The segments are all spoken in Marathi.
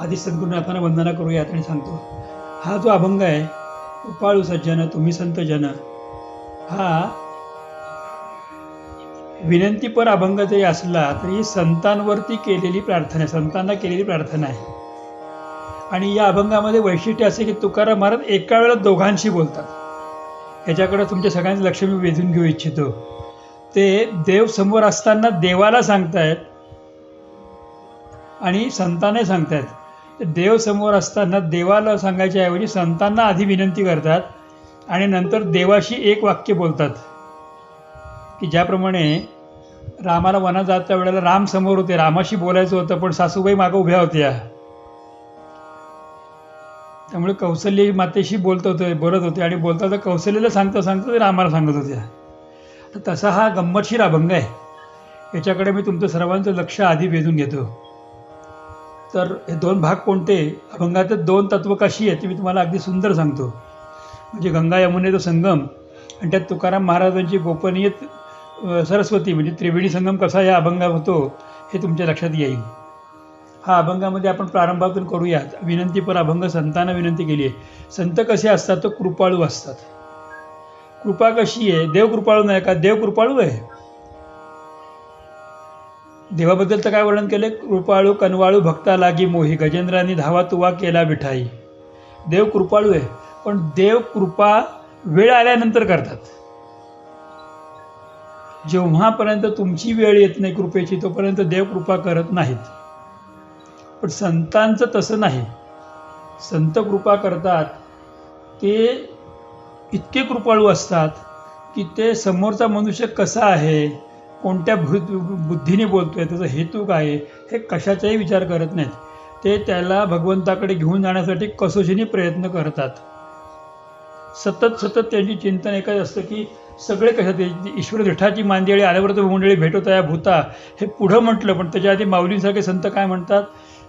आधी सद्गुरुनाथांना वंदना करूयात आणि सांगतो हा जो अभंग आहे उपाळू सज्जन तुम्ही संत जन हा विनंतीपर अभंग जरी असला तरी संतांवरती केलेली प्रार्थना आहे संतांना केलेली प्रार्थना आहे. आणि या अभंगामध्ये वैशिष्ट्य असे की तुकाराम महाराज एका वेळेला दोघांशी बोलतात. याच्याकडे तुमच्या सगळ्यांचं लक्ष मी वेधून घेऊ इच्छितो. ते देव समोर असताना देवाला सांगतायत आणि संतांना सांगतायत. देव समोर असताना देवाला सांगायच्या ऐवजी संतांना आधी विनंती करतात आणि नंतर देवाशी एक वाक्य बोलतात. की ज्याप्रमाणे रामाला वनात जात्या वेळेला राम समोर होते. रामाशी बोलायचं होतं पण सासूबाई मागं उभ्या होत्या. त्यामुळे कौशल्य मातेशी बोलत होते बोलत होते. आणि बोलता तर कौशल्याला सांगता सांगता ते रामाला सांगत होत्या. तर तसा हा गंमतशीर अभंग आहे. याच्याकडे मी तुमचं सर्वांचं लक्ष आधी वेधून घेतो. तर हे दोन भाग कोणते? अभंगातच दोन तत्व कशी आहेत ते मी तुम्हाला अगदी सुंदर सांगतो. म्हणजे गंगा यमुनेचा संगम आणि त्यात तुकाराम महाराजांची गोपनीय सरस्वती म्हणजे त्रिवेणी संगम कसा या अभंगा होतो हे तुमच्या लक्षात येईल. हा अभंगामध्ये आपण प्रारंभातून करूयात. विनंतीपर अभंग संतांना विनंती केली आहे. संत कसे असतात? तर कृपाळू असतात. कृपा कशी आहे? देव कृपाळू नाही का? देव कृपाळू आहे. देवाबद्दल तर काय वर्णन केले कृपाळू कनवाळू भक्ता लागी मोही गजेंद्रांनी धावा तुवा केला विठाई देव कृपाळू आहे पण देव कृपा वेळ आल्यानंतर करतात. जेव्हापर्यंत तुमची वेळ येत नाही कृपेची तोपर्यंत देव कृपा करत नाहीत. पण संतांचं तसं नाही. संत कृपा करतात ते इतके कृपाळू असतात की ते समोरचा मनुष्य कसा आहे कोणत्या भू बुद्धीने बोलतोय त्याचा हेतू काय आहे हे कशाचाही विचार करत नाहीत. ते त्याला भगवंताकडे घेऊन जाण्यासाठी कसोशीने प्रयत्न करतात. सतत सतत त्यांची चिंतन एकच असतं की सगळे कशात ईश्वर जठाची मांदियाळी आल्यावर तर मंडळी भेटवता या भूता. हे पुढं म्हटलं पण त्याच्या आधी माऊलींसारखे संत काय म्हणतात?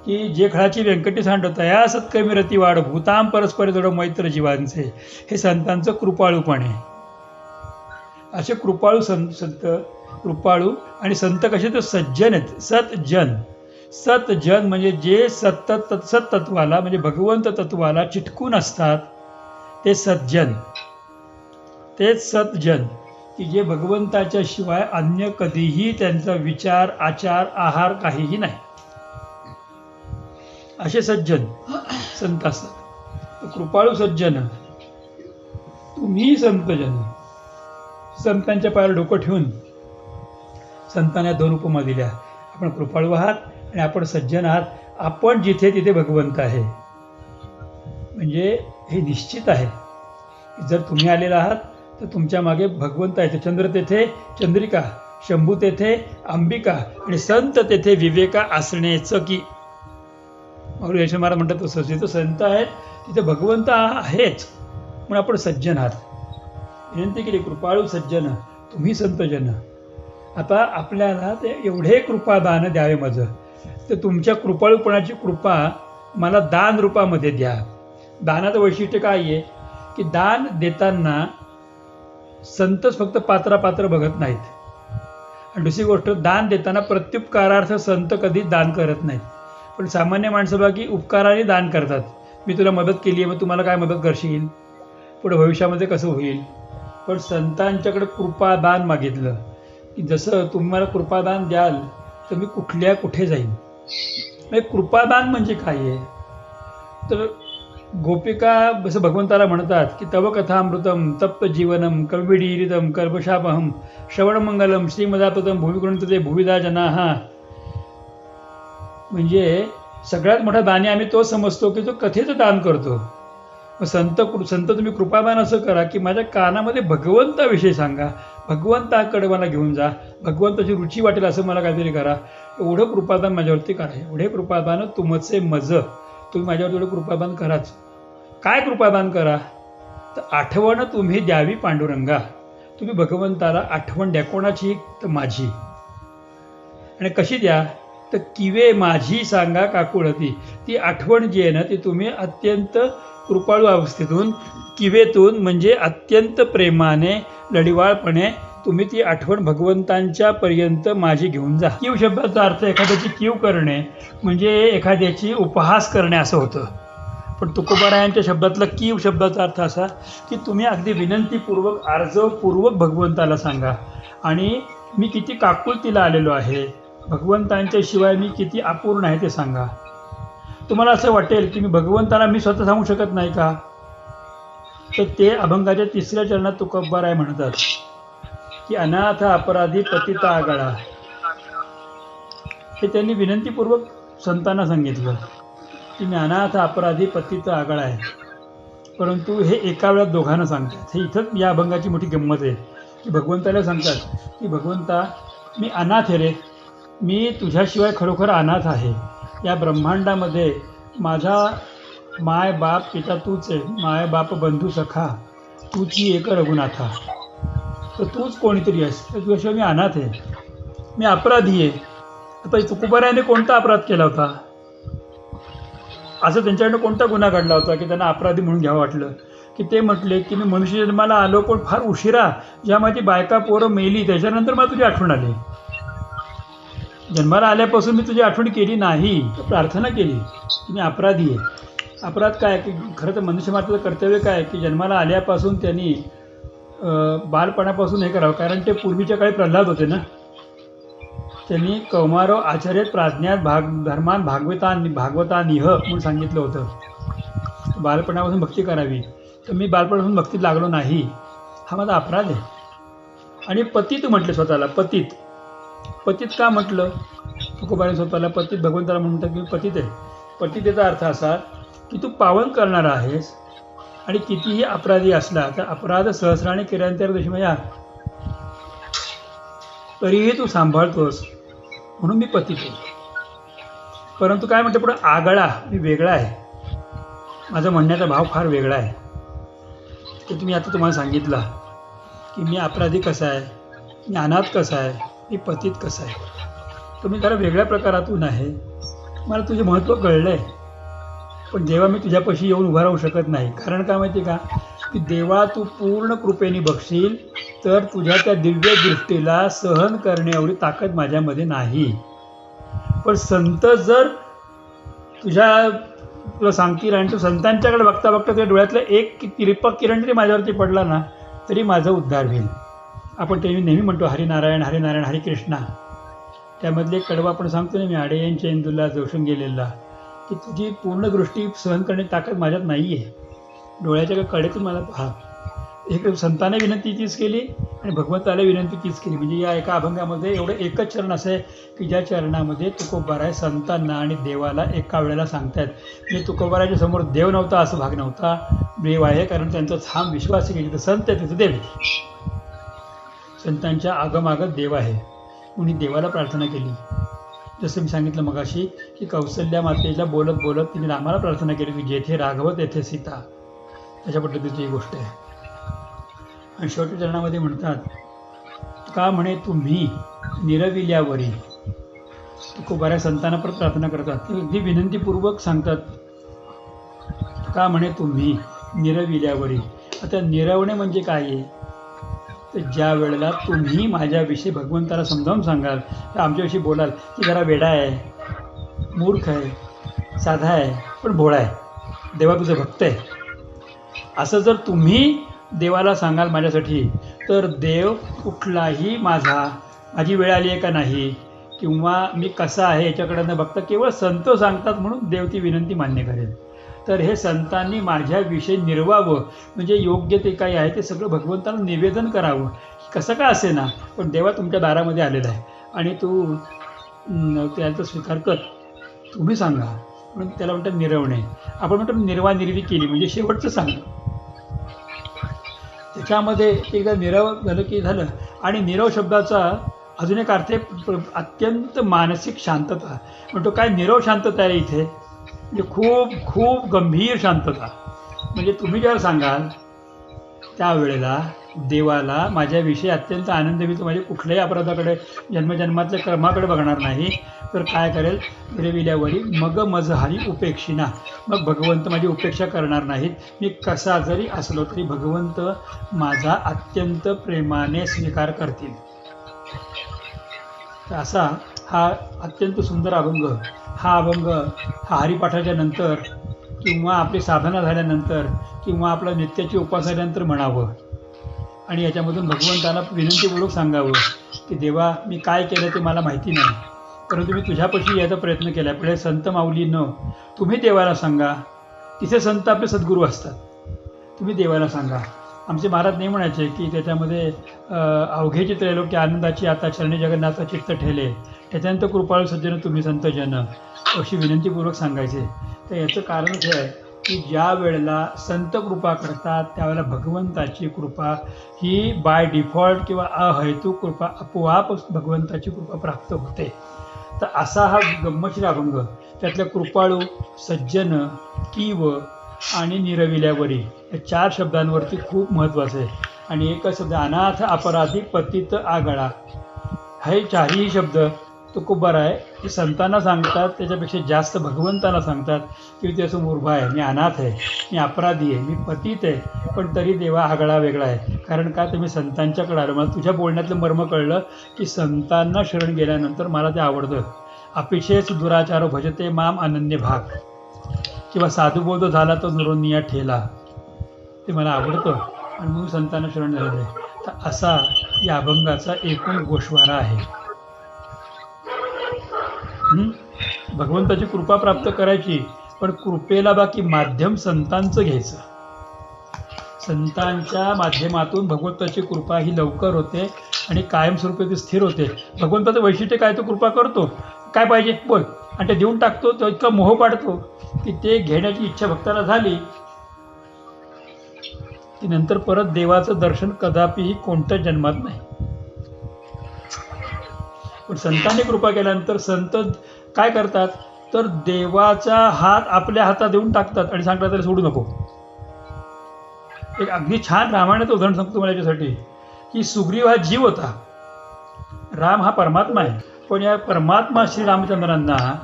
की जे खळाची व्यंकटी सांडवता या सत्कमी रती वाढ भूताम परस्पर जोड मैत्र जीवांचे. हे संतांचं कृपाळूपण आहे. असे कृपाळू संत संत कृपाळू आणि संत कसे तर सज्जन आहेत. सतजन. सतजन म्हणजे जे सतत तत् म्हणजे भगवंत तत्वाला चिटकून असतात ते सज्जन. तेच सतजन की जे भगवंताच्या शिवाय अन्य कधीही त्यांचा विचार आचार आहार काहीही नाही. असे सज्जन संत असतात. कृपाळू सज्जन तुम्ही संतजन. संतांच्या पायावर डोकं ठेवून संतांना दोन उपमा दिल्या. आपण कृपाळू आहात आणि आपण सज्जन आहात. आपण जिथे तिथे भगवंत आहे. म्हणजे हे निश्चित आहे. जर तुम्ही आलेला आहात तर तुमच्या मागे भगवंत आहे. चंद्र तेथे चंद्रिका शंभू तेथे अंबिका आणि संत तेथे विवेका असण्याचं की. माऊली महाराज म्हणतात तसं जिथं संत आहेत तिथे भगवंत आहेच. म्हणून आपण सज्जन आहात. विनंती केली कृपाळू सज्जन तुम्ही संतजन. आता आपल्याला ते एवढे कृपादान द्यावे माझं. तर तुमच्या कृपाळूपणाची कृपा मला दान रूपामध्ये द्या. दानाचं वैशिष्ट्य काय आहे? की दान देताना संतच फक्त पात्रापात्र बघत नाहीत. आणि दुसरी गोष्ट दान देताना प्रत्युपकारार्थ संत कधीच दान करत नाहीत. पण सामान्य माणसं बाकी उपकाराने दान करतात. मी तुला मदत केली आहे मग तुम्हाला काय मदत करशील? पुढे भविष्यामध्ये कसं होईल? पण संतांच्याकडे कृपादान मागितलं. की जसं तुम्ही मला कृपादान द्याल तर मी कुठल्या कुठे जाईन? म्हणजे कृपादान म्हणजे काय आहे? तर गोपिका जसं भगवंताला म्हणतात की तव कथामृतम तप्त जीवनम कविडीरितम कर्पशापहम श्रवणमंगलम श्रीमदापतम भूमिकृंत ते भूविदा जनाहा म्हणजे सगळ्यात मोठा दाने आम्ही तो समजतो की जो कथेचं दान करतो. संत संत तुम्ही कृपादान असं करा की माझ्या कानामध्ये भगवंताविषयी सांगा. भगवंताकडे मला घेऊन जा. भगवंताची रुची वाटेल असं मला काहीतरी करा. एवढं कृपादान माझ्यावरती करा. एवढे कृपादान तुमचे मज. तुम्ही माझ्यावरती एवढं कृपादान कराच. काय कृपादान करा? तर आठवण तुम्ही द्यावी पांडुरंगा. तुम्ही भगवंताला आठवण द्या. कोणाची? तर माझी. आणि कशी द्या? तर किवे माझी सांगा काकुळती. ती आठवण जी आहे ना ती तुम्ही अत्यंत कृपाळू अवस्थेतून किवेतून म्हणजे अत्यंत प्रेमाने लढिवाळपणे तुम्ही ती आठवण भगवंतांच्या पर्यंत माझी घेऊन जा. कीव शब्दाचा अर्थ एखाद्याची कीव करणे म्हणजे एखाद्याची उपहास करणे असं होतं. पण तुकोबारायांच्या शब्दातला कीव शब्दाचा अर्थ असा की तुम्ही अगदी विनंतीपूर्वक अर्जपूर्वक भगवंताला सांगा. आणि मी किती काकुळतीला आलेलो आहे भगवंतांच्या शिवाय मी किती अपूर्ण आहे ते सांगा. तुम्हाला असं वाटेल की मी भगवंताला मी स्वतः सांगू शकत नाही का? तर ते अभंगाच्या तिसऱ्या चरणात तुकोबाराय म्हणतात. की अनाथ अपराधी पतिता आगळा. हे त्यांनी विनंतीपूर्वक संतांना सांगितलं. की मी अनाथ अपराधी पतिता आगळा आहे. परंतु हे एका वेळात दोघांना सांगतात. हे इथंच या अभंगाची मोठी गंमत आहे. की भगवंताला सांगतात की भगवंता मी अनाथ आहे रे. मी तुझ्याशिवाय खरोखर अनाथ आहे. या ब्रह्मांडामध्ये माझा माय बाप पिता तूच आहे. माय बाप बंधू सखा. तूची एक रघुनाथा. तर तूच कोणीतरी आहेस? तुझ्याशिवाय मी अनाथ आहे. मी अपराधी आहे. आता तुकुबाराने कोणता अपराध केला होता? असं त्यांच्याकडनं कोणता गुन्हा घडला होता की त्यांना अपराधी म्हणून घ्यावं वाटलं? की ते म्हटले की मी मनुष्य जन्माला आलो पण फार उशिरा. ज्या माझी बायका पोरं मेली त्याच्यानंतर मला तुझी आठवण आली. जन्माला आल्यापासून मी तुझी आठवण केली नाही. तर प्रार्थना केली. की मी अपराधी आहे. अपराध काय की खरं तर मनुष्यमात्राचं कर्तव्य काय की जन्माला आल्यापासून त्यांनी बालपणापासून हे करावं. कारण ते पूर्वीच्या काळी प्रल्हाद होते ना? त्यांनी कौमारो आचार्य प्राज्ञात भाग धर्मान भागवता भागवता निह म्हणून सांगितलं होतं. बालपणापासून भक्ती करावी. तर मी बालपणापासून भक्तीत लागलो नाही. हा माझा अपराध आहे. आणि पतित म्हटलं स्वतःला पतित. पतित का म्हटलं? तुकोबाने स्वतःला पतित भगवंताला म्हणतात की पतित आहे. पतितेचा अर्थ असा की तू पावन करणारा आहेस आणि कितीही अपराधी असला तर अपराध सहस्राने केल्यानंतर दशमया तरीही तू सांभाळतोस म्हणून मी पती आहे परंतु काय म्हणते पुढे आगळा मी वेगळा आहे. माझा म्हणण्याचा भाव फार वेगळा आहे. ते तुम्ही आता तुम्हाला सांगितलं की मी अपराधी कसा आहे मी अनाथ कसा आहे मी पतित कसा आहे. तुम्ही जरा वेगळ्या प्रकारातून आहे. मला तुझे महत्त्व कळलं आहे पण जेव्हा मी तुझ्यापाशी येऊन उभा राहू शकत नाही. कारण काय माहिती का? की देवा तू पूर्ण कृपेने बघशील तर तुझ्या त्या दिव्य दृष्टीला सहन करणे एवढी ताकद माझ्यामध्ये नाही. पण संत जर तुझ्या तुला सांगतील आणि तू संतांच्याकडे बघता बघता तुझ्या डोळ्यातलं एक कि- तिरपक किरण जरी माझ्यावरती पडला ना तरी माझा उद्धार होईल. आपण ते नेहमी म्हणतो हरिनारायण हरिनारायण हरिकृष्णा. त्यामधले कडवा आपण सांगतो ना मी आडेयांच्या इंदूला जोशून गेलेला की तुझी पूर्ण दृष्टी सहन करण्याची ताकद माझ्यात नाही आहे डोळ्याच्या कडेतून मला पहा. एक संताने विनंती तीच केली आणि भगवंताला विनंती तीच केली. म्हणजे या एका अभंगामध्ये एवढं एकच चरण असं आहे की ज्या चरणामध्ये तुकोबाराय संतांना आणि देवाला एका वेळेला सांगतायत. म्हणजे तुकोबाराच्या समोर देव नव्हता असं भाग नव्हता. देव आहे कारण त्यांचा ठाम विश्वास आहे की जिथं संत आहे तिथं देव संतांच्या आगमागत देव आहे. कुणी देवाला प्रार्थना केली. जसं मी सांगितलं मगाशी की कौशल्या मातेला बोलत बोलत तिने रामाला प्रार्थना केली की जेथे राघव तेथे सीता. त्याच्या पद्धतीची ही गोष्ट आहे. आणि शेवटच्या चरणामध्ये म्हणतात का म्हणे तुम्ही निरविल्यावरी? खूप बऱ्याच संतांना परत प्रार्थना करतात. ते अगदी विनंतीपूर्वक सांगतात का म्हणे तुम्ही निरविल्यावरी? आता निरवणे म्हणजे काय आहे? तर ज्या वेळेला तुम्ही माझ्याविषयी भगवंताला समजावून सांगाल तर आमच्याविषयी बोलाल की जरा वेडा आहे मूर्ख आहे साधा आहे पण भोळा आहे. देवा तुझं भक्त आहे. असं जर तुम्ही देवाला सांगाल माझ्यासाठी तर देव कुठलाही माझा माझी वेळ आली आहे का नाही किंवा मी कसा आहे याच्याकडनं भक्त बघता केवळ संत सांगतात म्हणून देव ती विनंती मान्य करेल. तर हे संतांनी माझ्याविषयी निर्वावं. म्हणजे योग्य ते काही आहे ते सगळं भगवंताला निवेदन करावं. कसं का असे ना पण देवा तुमच्या दारामध्ये आलेला आहे. आणि तू त्याचा स्वीकार कर. तुम्ही सांगा. म्हणून त्याला म्हणतात निरवणे. आपण म्हणतो निर्वा निर्वी केली. म्हणजे शेवटचं सांगा त्याच्यामध्ये एकदा निरव झालं की झालं. आणि निरव शब्दाचा अजून एक अर्थ आहे अत्यंत मानसिक शांतता. म्हणतो काय? निरव शांतता आहे इथे. म्हणजे खूप खूप गंभीर शांतता. म्हणजे तुम्ही जेव्हा सांगाल त्यावेळेला देवाला माझ्याविषयी अत्यंत आनंद मी तुम्हाला म्हणजे कुठल्याही अपराधाकडे जन्मजन्मातल्या कर्माकडे बघणार नाही तर काय करेल? मिरविल्यावरी मग मजहारी उपेक्षिना मग भगवंत माझी उपेक्षा करणार नाहीत. मी कसा जरी असलो तरी भगवंत माझा अत्यंत प्रेमाने स्वीकार करतील. तर असा हा अत्यंत सुंदर अभंग हा अभंग हा हरिपाठाच्या नंतर किंवा आपली साधना झाल्यानंतर किंवा आपलं नित्याची उपास झाल्यानंतर म्हणावं. आणि याच्यामधून भगवंताला विनंतीपूर्वक सांगावं की देवा मी काय केलं ते मला माहिती नाही. परंतु मी तुझ्यापाशी याचा प्रयत्न केला. पुढे संत माऊली न तुम्ही देवाला सांगा. तिथे संत आपले सद्गुरू असतात. तुम्ही देवाला सांगा. आमचे महाराज नाही म्हणायचे की त्याच्यामध्ये अं, अवघे की आनंदाची आता चरणी जगन्नाथ चित्त ठेले. त्याच्यानंतर कृपाळू सज्जन तुम्ही संत जन अशी विनंतीपूर्वक सांगायचे. तर याचं कारण हे आहे की ज्या वेळेला संत कृपा करतात त्यावेळेला भगवंताची कृपा ही बाय डिफॉल्ट किंवा अहैतुक कृपा आपोआप भगवंताची कृपा प्राप्त होते. तर असा हा गम्मशीर अभंग. त्यातल्या कृपाळू सज्जन कीव आणि निरविल्यावरी या चार शब्दांवरती खूप महत्त्वाचं आहे. आणि एकच शब्द अनाथ अपराधी पतित आगळा. हे चारही शब्द तो खूप बरा आहे. ते संतांना सांगतात त्याच्यापेक्षा जास्त भगवंतांना सांगतात की ते असं मूर्भा आहे मी अनाथ आहे मी अपराधी आहे मी पतित आहे पण तरी देवा आगळा वेगळा आहे. कारण का तुम्ही संतांच्याकडे आलं. मला तुझ्या बोलण्यातलं मर्म कळलं की संतांना शरण गेल्यानंतर मला ते आवडतं. अपेक्षेच दुराचार भजते माम अनन्य भाग किंवा साधुबोध झाला तो निरोनिया ठेला. ते मला आवडतं आणि म्हणून संतांना शरण झालेलं आहे तर असा या अभंगाचा एकूण गोषवारा आहे. भगवंताची कृपा प्राप्त करायची पण कृपेला बाकी माध्यम संतांचं घ्यायचं. संतांच्या माध्यमातून भगवंताची कृपा ही लवकर होते आणि कायमस्वरूपी ती स्थिर होते. भगवंताचं वैशिष्ट्य काय? तो कृपा करतो. काय पाहिजे? बोल. आणि ते देऊन टाकतो तो इतका मोह पाडतो की ते घेण्याची इच्छा भक्ताला झाली की नंतर परत देवाचं दर्शन कदापिही कोणत्या जन्मात नाही. पण संतांनी कृपा केल्यानंतर संत काय करतात? तर देवाचा हात आपल्या हातात देऊन टाकतात आणि सांगतात तरी सोडू नको. एक अगदी छान रामायणाचं उदाहरण सांगतो तुम्हाला याच्यासाठी की सुग्रीव हा जीव होता. राम हा परमात्मा आहे. पण या परमात्मा श्रीरामचंद्रांना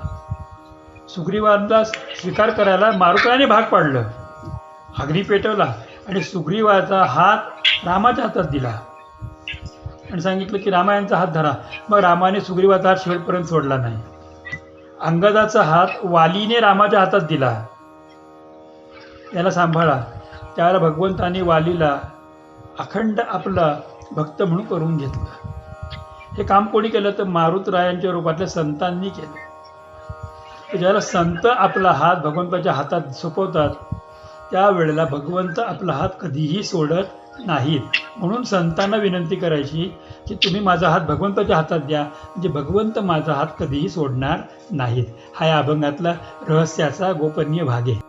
सुग्रीवांचा स्वीकार करायला मारुकराने भाग पाडलं. अग्नी पेटवला आणि सुग्रीवाचा हात रामाच्या हातात दिला. आणि सांगितलं की रामायणचा हात धरा. मग रामाने सुग्रीवाचा हात शेवटपर्यंत सोडला नाही. अंगदाचा हात वालीने रामाच्या हातात दिला. याला सांभाळा. त्यावेळेला भगवंताने वालीला अखंड आपला भक्त म्हणून करून घेतलं. हे काम कोणी केलं तर मारुतरायांच्या रूपातल्या संतांनी केलं. ज्याला ज्यावेळेला संत आपला हात भगवंताच्या हातात सोपवतात त्यावेळेला भगवंत आपला हात कधीही सोडत नाहीत. म्हणून संतांना विनंती करायची की तुम्ही माझा हात भगवंताच्या हातात द्या म्हणजे भगवंत माझा हात कधीही सोडणार नाहीत. हा या अभंगातला रहस्याचा गोपनीय भाग आहे.